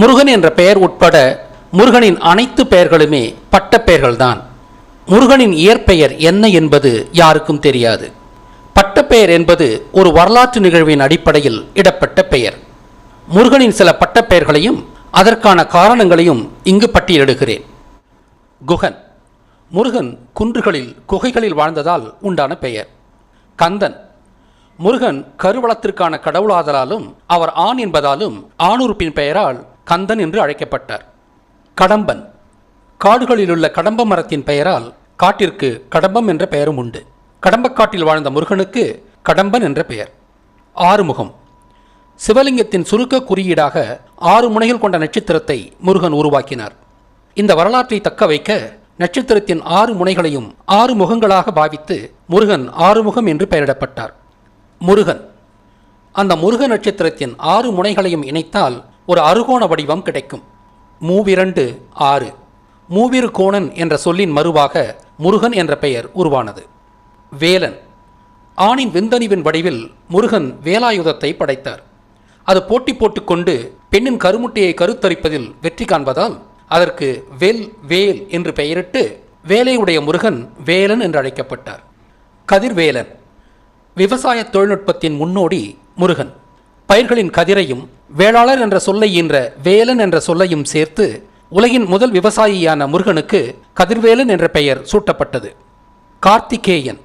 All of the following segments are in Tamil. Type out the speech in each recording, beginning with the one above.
முருகன் என்ற பெயர் உட்பட முருகனின் அனைத்து பெயர்களுமே பட்டப்பெயர்கள்தான் முருகனின் இயற்பெயர் என்ன என்பது யாருக்கும் தெரியாது. பட்டப்பெயர் என்பது ஒரு வரலாற்று நிகழ்வின் அடிப்படையில் இடப்பட்ட பெயர். முருகனின் சில பட்டப்பெயர்களையும் அதற்கான காரணங்களையும் இங்கு பட்டியலிடுகிறேன். குகன். முருகன் குன்றுகளில் குகைகளில் வாழ்ந்ததால் உண்டான பெயர். கந்தன். முருகன் கருவளத்திற்கான கடவுளாதலாலும் அவர் ஆண் என்பதாலும் ஆணுறுப்பின் பெயரால் கந்தன் என்று அழைக்கப்பட்டார். கடம்பன். காடுகளிலுள்ள கடம்ப மரத்தின் பெயரால் காட்டிற்கு கடம்பம் என்ற பெயரும் உண்டு. கடம்பக்காட்டில் வாழ்ந்த முருகனுக்கு கடம்பன் என்ற பெயர். ஆறுமுகம். சிவலிங்கத்தின் சுருக்க குறியீடாக ஆறு முனைகள் கொண்ட நட்சத்திரத்தை முருகன் உருவாக்கினார். இந்த வரலாற்றை தக்க வைக்க நட்சத்திரத்தின் ஆறு முனைகளையும் ஆறு முகங்களாக பாவித்து முருகன் ஆறுமுகம் என்று பெயரிடப்பட்டார். முருகன். அந்த முருக நட்சத்திரத்தின் ஆறு முனைகளையும் இணைத்தால் ஒரு அறுகோண வடிவம் கிடைக்கும். மூவிரண்டு ஆறு. மூவிரு கோணன் என்ற சொல்லின் மறுவாக முருகன் என்ற பெயர் உருவானது. வேலன். ஆணின் விந்தணிவின் வடிவில் முருகன் வேலாயுதத்தை படைத்தார். அது போட்டி போட்டுக்கொண்டு பெண்ணின் கருமுட்டையை கருத்தரிப்பதில் வெற்றி காண்பதால் அதற்கு வேல் வேல் என்று பெயரிட்டு வேலையுடைய முருகன் வேலன் என்று அழைக்கப்பட்டார். கதிர்வேலன். விவசாய தொழில்நுட்பத்தின் முன்னோடி முருகன். பயிர்களின் கதிரையும் வேளாளர் என்ற சொல்லை ஈன்ற வேலன் என்ற சொல்லையும் சேர்த்து உலகின் முதல் விவசாயியான முருகனுக்கு கதிர்வேலன் என்ற பெயர் சூட்டப்பட்டது. கார்த்திகேயன்.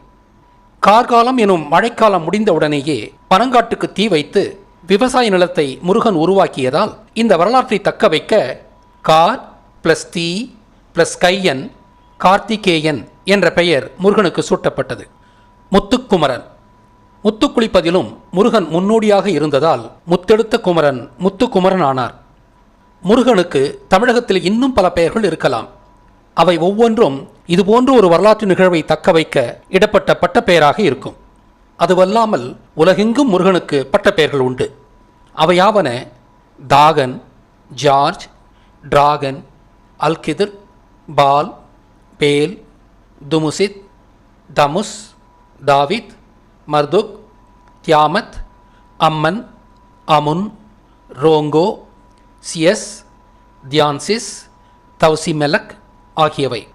கார்காலம் எனும் மழைக்காலம் முடிந்தவுடனேயே பனங்காட்டுக்கு தீ வைத்து விவசாய நிலத்தை முருகன் உருவாக்கியதால் இந்த வரலாற்றை தக்க வைக்க கார் பிளஸ் தீ பிளஸ் கையன் கார்த்திகேயன் என்ற பெயர் முருகனுக்கு சூட்டப்பட்டது. முத்துக்குமரன். முத்துக்குளிப்பதிலும் முருகன் முன்னோடியாக இருந்ததால் முத்தெடுத்த குமரன் முத்துக்குமரன் ஆனார் முருகனுக்கு தமிழகத்தில் இன்னும் பல பெயர்கள் இருக்கலாம். அவை ஒவ்வொன்றும் இதுபோன்ற ஒரு வரலாற்று நிகழ்வை தக்க வைக்க இடப்பட்ட பட்டப்பெயராக இருக்கும். அதுவல்லாமல் உலகெங்கும் முருகனுக்கு பட்டப்பெயர்கள் உண்டு. அவையாவன Dagan George dragon Al Khidr Baal Bel Dumuzid Tammuz David Marduk Tiamat Ammon Amun Rongo Zeus தியான்சிஸ் தௌசிமெலக் ஆகியவை.